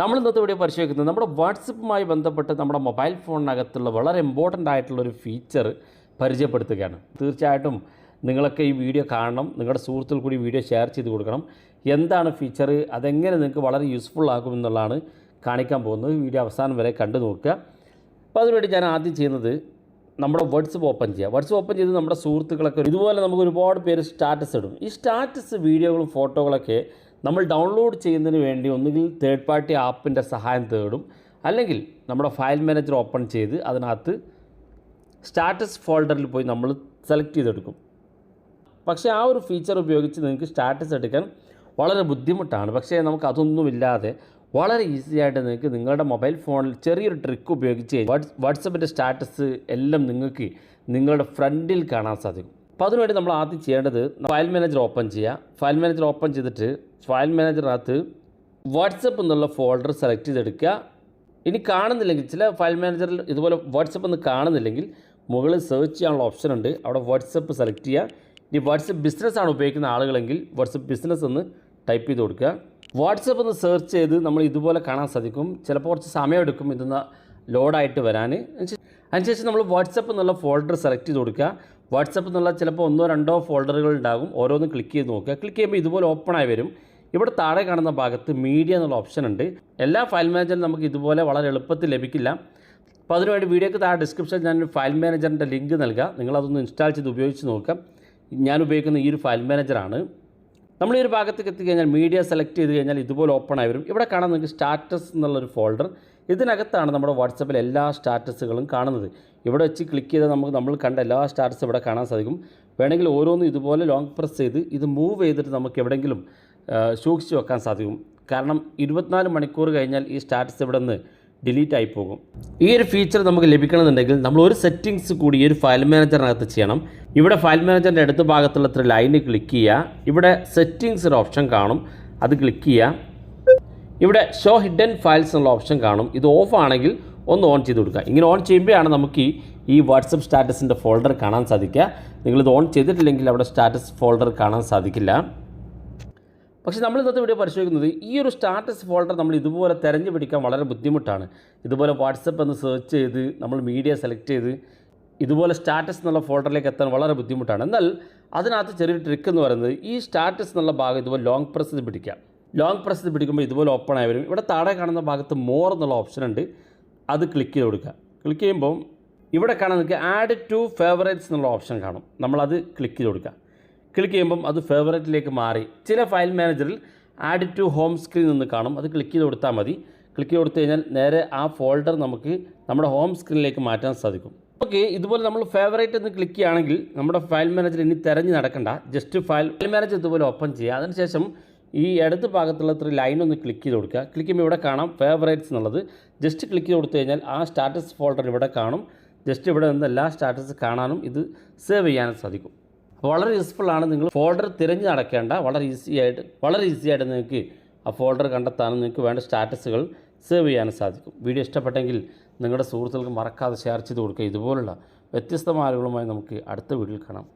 നമ്മൾ ഇന്നത്തെ വീഡിയോ പരിശോധിക്കുന്നത് നമ്മുടെ വാട്സപ്പുമായി ബന്ധപ്പെട്ട് നമ്മുടെ മൊബൈൽ ഫോണിനകത്തുള്ള വളരെ ഇമ്പോർട്ടന്റ് ആയിട്ടുള്ള ഒരു ഫീച്ചർ പരിചയപ്പെടുത്തുകയാണ്. തീർച്ചയായിട്ടും നിങ്ങളൊക്കെ ഈ വീഡിയോ കാണണം. നിങ്ങളുടെ സുഹൃത്തുക്കൾ കൂടി വീഡിയോ ഷെയർ ചെയ്ത് കൊടുക്കണം. എന്താണ് ഫീച്ചർ അതെങ്ങനെ നിങ്ങൾക്ക് വളരെ യൂസ്ഫുൾ ആകും എന്നുള്ളതാണ് കാണിക്കാൻ പോകുന്നത്. വീഡിയോ അവസാനം വരെ കണ്ടു നോക്കുക. അപ്പോൾ അതിനുവേണ്ടി ഞാൻ ആദ്യം ചെയ്യുന്നത് നമ്മുടെ വാട്സപ്പ് ഓപ്പൺ ചെയ്യുക. വാട്സപ്പ് ഓപ്പൺ ചെയ്ത് നമ്മുടെ സുഹൃത്തുക്കളൊക്കെ ഇതുപോലെ നമുക്ക് ഒരുപാട് പേര് സ്റ്റാറ്റസ് ഇടും. ഈ സ്റ്റാറ്റസ് വീഡിയോകളും ഫോട്ടോകളൊക്കെ നമ്മൾ ഡൗൺലോഡ് ചെയ്യുന്നതിന് വേണ്ടി ഒന്നുകിൽ തേർഡ് പാർട്ടി ആപ്പിന്റെ സഹായം തേടും അല്ലെങ്കിൽ നമ്മുടെ ഫയൽ മാനേജർ ഓപ്പൺ ചെയ്ത് അതിനകത്ത് സ്റ്റാറ്റസ് ഫോൾഡറിൽ പോയി നമ്മൾ സെലക്ട് ചെയ്തെടുക്കും. പക്ഷേ ആ ഒരു ഫീച്ചർ ഉപയോഗിച്ച് നിങ്ങൾക്ക് സ്റ്റാറ്റസ് എടുക്കാൻ വളരെ ബുദ്ധിമുട്ടാണ്. പക്ഷേ നമുക്ക് അതൊന്നുമില്ലാതെ വളരെ ഈസി ആയിട്ട് നിങ്ങൾക്ക് നിങ്ങളുടെ മൊബൈൽ ഫോണിൽ ചെറിയൊരു ട്രിക്ക് ഉപയോഗിച്ച് വാട്സ് വാട്സപ്പിന്റെ സ്റ്റാറ്റസ് എല്ലാം നിങ്ങൾക്ക് നിങ്ങളുടെ ഫ്രണ്ടിൽ കാണാൻ സാധിക്കും. അപ്പോൾ അതിനുവേണ്ടി നമ്മൾ ആദ്യം ചെയ്യേണ്ടത് ഫയൽ മാനേജർ ഓപ്പൺ ചെയ്യുക. ഫയൽ മാനേജർ ഓപ്പൺ ചെയ്തിട്ട് ഫയൽ മാനേജറിനകത്ത് വാട്സപ്പ് എന്നുള്ള ഫോൾഡർ സെലക്ട് ചെയ്തെടുക്കുക. ഇനി കാണുന്നില്ലെങ്കിൽ ചില ഫയൽ മാനേജറിൽ ഇതുപോലെ വാട്സപ്പ് ഒന്ന് കാണുന്നില്ലെങ്കിൽ മുകളിൽ സെർച്ച് ചെയ്യാനുള്ള ഓപ്ഷൻ ഉണ്ട്. അവിടെ വാട്സപ്പ് സെലക്ട് ചെയ്യുക. ഇനി വാട്സപ്പ് ബിസിനസ് ആണ് ഉപയോഗിക്കുന്ന ആളുകളെങ്കിൽ വാട്സപ്പ് ബിസിനസ് എന്ന് ടൈപ്പ് ചെയ്ത് കൊടുക്കുക. വാട്സപ്പ് ഒന്ന് സെർച്ച് ചെയ്ത് നമ്മൾ ഇതുപോലെ കാണാൻ സാധിക്കും. ചിലപ്പോൾ കുറച്ച് സമയമെടുക്കും ഇതൊന്ന് ലോഡായിട്ട് വരാൻ. അതിനുശേഷം നമ്മൾ വാട്സപ്പ് എന്നുള്ള ഫോൾഡർ സെലക്ട് ചെയ്ത് കൊടുക്കുക. വാട്സപ്പ് എന്നുള്ള ചിലപ്പോൾ ഒന്നോ രണ്ടോ ഫോൾഡറുകൾ ഉണ്ടാകും. ഓരോന്നും ക്ലിക്ക് ചെയ്ത് നോക്കുക. ക്ലിക്ക് ചെയ്യുമ്പോൾ ഇതുപോലെ ഓപ്പൺ ആയി വരും. ഇവിടെ താഴെ കാണുന്ന ഭാഗത്ത് മീഡിയ എന്നുള്ള ഓപ്ഷൻ ഉണ്ട്. എല്ലാ ഫയൽ മാനേജറും നമുക്ക് ഇതുപോലെ വളരെ എളുപ്പത്തിൽ ലഭിക്കില്ല. അപ്പോൾ അതിനുവേണ്ടി വീഡിയോക്ക് താഴെ ഡിസ്ക്രിപ്ഷനിൽ ഞാൻ ഫയൽ മാനേജറിന്റെ ലിങ്ക് നൽകാം. നിങ്ങളതൊന്ന് ഇൻസ്റ്റാൾ ചെയ്ത് ഉപയോഗിച്ച് നോക്കാം. ഞാൻ ഉപയോഗിക്കുന്ന ഈ ഒരു ഫയൽ മാനേജറാണ് നമ്മൾ ഈ ഒരു ഭാഗത്തേക്ക് എത്തിക്കഴിഞ്ഞാൽ മീഡിയ സെലക്ട് ചെയ്ത് കഴിഞ്ഞാൽ ഇതുപോലെ ഓപ്പൺ ആയി വരും. ഇവിടെ കാണാൻ നിങ്ങൾക്ക് സ്റ്റാറ്റസ് എന്നുള്ളൊരു ഫോൾഡർ ഇതിനകത്താണ് നമ്മുടെ വാട്സപ്പിൽ എല്ലാ സ്റ്റാറ്റസുകളും കാണുന്നത്. ഇവിടെ വെച്ച് ക്ലിക്ക് ചെയ്താൽ നമുക്ക് നമ്മൾ കണ്ട എല്ലാ സ്റ്റാറ്റസും ഇവിടെ കാണാൻ സാധിക്കും. വേണമെങ്കിൽ ഓരോന്നും ഇതുപോലെ ലോങ് പ്രസ് ചെയ്ത് ഇത് മൂവ് ചെയ്തിട്ട് നമുക്ക് എവിടെയെങ്കിലും സൂക്ഷിച്ച് വെക്കാൻ സാധിക്കും. കാരണം ഇരുപത്തിനാല് മണിക്കൂർ കഴിഞ്ഞാൽ ഈ സ്റ്റാറ്റസ് ഇവിടെ നിന്ന് ഡിലീറ്റ് ആയി പോകും. ഈ ഒരു ഫീച്ചർ നമുക്ക് ലഭിക്കണമെന്നുണ്ടെങ്കിൽ നമ്മൾ ഒരു സെറ്റിങ്സ് കൂടി ഈ ഒരു ഫയൽ മാനേജറിനകത്ത് ചെയ്യണം. ഇവിടെ ഫയൽ മാനേജറിന്റെ അടുത്ത ഭാഗത്തുള്ള ഇത്ര ലൈന് ക്ലിക്ക് ചെയ്യുക. ഇവിടെ സെറ്റിങ്സ് ഒരു ഓപ്ഷൻ കാണും. അത് ക്ലിക്ക് ചെയ്യുക. ഇവിടെ ഷോ ഹിഡൻ ഫയൽസ് എന്നുള്ള ഓപ്ഷൻ കാണും. ഇത് ഓഫ് ആണെങ്കിൽ ഒന്ന് ഓൺ ചെയ്ത് കൊടുക്കുക. ഇങ്ങനെ ഓൺ ചെയ്യുമ്പോഴാണ് നമുക്ക് ഈ വാട്സപ്പ് സ്റ്റാറ്റസിന്റെ ഫോൾഡർ കാണാൻ സാധിക്കുക. നിങ്ങളിത് ഓൺ ചെയ്തിട്ടില്ലെങ്കിൽ അവിടെ സ്റ്റാറ്റസ് ഫോൾഡർ കാണാൻ സാധിക്കില്ല. പക്ഷേ നമ്മൾ ഇന്നത്തെ വീഡിയോ പരിശോധിക്കുന്നത് ഈ ഒരു സ്റ്റാറ്റസ് ഫോൾഡർ നമ്മൾ ഇതുപോലെ തിരഞ്ഞു പിടിക്കാൻ വളരെ ബുദ്ധിമുട്ടാണ്. ഇതുപോലെ വാട്സപ്പ് എന്ന് സെർച്ച് ചെയ്ത് നമ്മൾ മീഡിയ സെലക്ട് ചെയ്ത് ഇതുപോലെ സ്റ്റാറ്റസ് എന്നുള്ള ഫോൾഡറിലേക്ക് എത്താൻ വളരെ ബുദ്ധിമുട്ടാണ്. എന്നാൽ അതിനകത്ത് ചെറിയൊരു ട്രിക്ക് എന്ന് പറയുന്നത് ഈ സ്റ്റാറ്റസ് എന്നുള്ള ഭാഗം ഇതുപോലെ ലോങ് പ്രസ് പിടിക്കാം ലോങ് പ്രസ് പിടിക്കുമ്പോൾ ഇതുപോലെ ഓപ്പൺ ആയി വരും. ഇവിടെ താഴെ കാണുന്ന ഭാഗത്ത് മോർ എന്നുള്ള ഓപ്ഷൻ ഉണ്ട്. അത് ക്ലിക്ക് ചെയ്ത് കൊടുക്കുക. ക്ലിക്ക് ചെയ്യുമ്പോൾ ഇവിടെ കാണാൻ നിങ്ങൾക്ക് ആഡ് ടു ഫേവറേറ്റ്സ് എന്നുള്ള ഓപ്ഷൻ കാണും. നമ്മളത് ക്ലിക്ക് ചെയ്ത് കൊടുക്കുക. ക്ലിക്ക് ചെയ്യുമ്പം അത് ഫേവറേറ്റിലേക്ക് മാറി. ചില ഫയൽ മാനേജറിൽ ആഡ് ടു ഹോം സ്ക്രീൻ എന്ന് കാണും. അത് ക്ലിക്ക് ചെയ്ത് കൊടുത്താൽ മതി. ക്ലിക്ക് ചെയ്ത് കൊടുത്തു കഴിഞ്ഞാൽ നേരെ ആ ഫോൾഡർ നമുക്ക് നമ്മുടെ ഹോം സ്ക്രീനിലേക്ക് മാറ്റാൻ സാധിക്കും. ഓക്കെ ഇതുപോലെ നമ്മൾ ഫേവറേറ്റ് എന്ന് ക്ലിക്ക് ചെയ്യുകയാണെങ്കിൽ നമ്മുടെ ഫയൽ മാനേജർ ഇനി തിരഞ്ഞ് നടക്കണ്ട. ജസ്റ്റ് ഫയൽ ഫയൽ മാനേജർ ഇതുപോലെ ഓപ്പൺ ചെയ്യുക. അതിനുശേഷം ഈ ഇടത് ഭാഗത്തുള്ള ഇത്ര ലൈൻ ഒന്ന് ക്ലിക്ക് ചെയ്ത് കൊടുക്കുക. ക്ലിക്ക് ചെയ്യുമ്പോൾ ഇവിടെ കാണാം ഫേവറേറ്റ്സ് എന്നുള്ളത്. ജസ്റ്റ് ക്ലിക്ക് ചെയ്ത് കൊടുത്തു കഴിഞ്ഞാൽ ആ സ്റ്റാറ്റസ് ഫോൾഡർ ഇവിടെ കാണും. ജസ്റ്റ് ഇവിടെ നിന്ന് എല്ലാ സ്റ്റാറ്റസ് കാണാനും ഇത് സേവ് ചെയ്യാനും സാധിക്കും. വളരെ യൂസ്ഫുൾ ആണ്. നിങ്ങൾ ഫോൾഡർ തിരഞ്ഞ് നടക്കേണ്ട വളരെ ഈസി ആയിട്ട് വളരെ ഈസി ആയിട്ട് നിങ്ങൾക്ക് ആ ഫോൾഡർ കണ്ടെത്താനും നിങ്ങൾക്ക് വേണ്ട സ്റ്റാറ്റസുകൾ സേവ് ചെയ്യാനും സാധിക്കും. വീഡിയോ ഇഷ്ടപ്പെട്ടെങ്കിൽ നിങ്ങളുടെ സുഹൃത്തുക്കൾക്ക് മറക്കാതെ ഷെയർ ചെയ്ത് കൊടുക്കുക. ഇതുപോലുള്ള വ്യത്യസ്തമായ ആളുകളുമായി നമുക്ക് അടുത്ത വീഡിയോയിൽ കാണാം.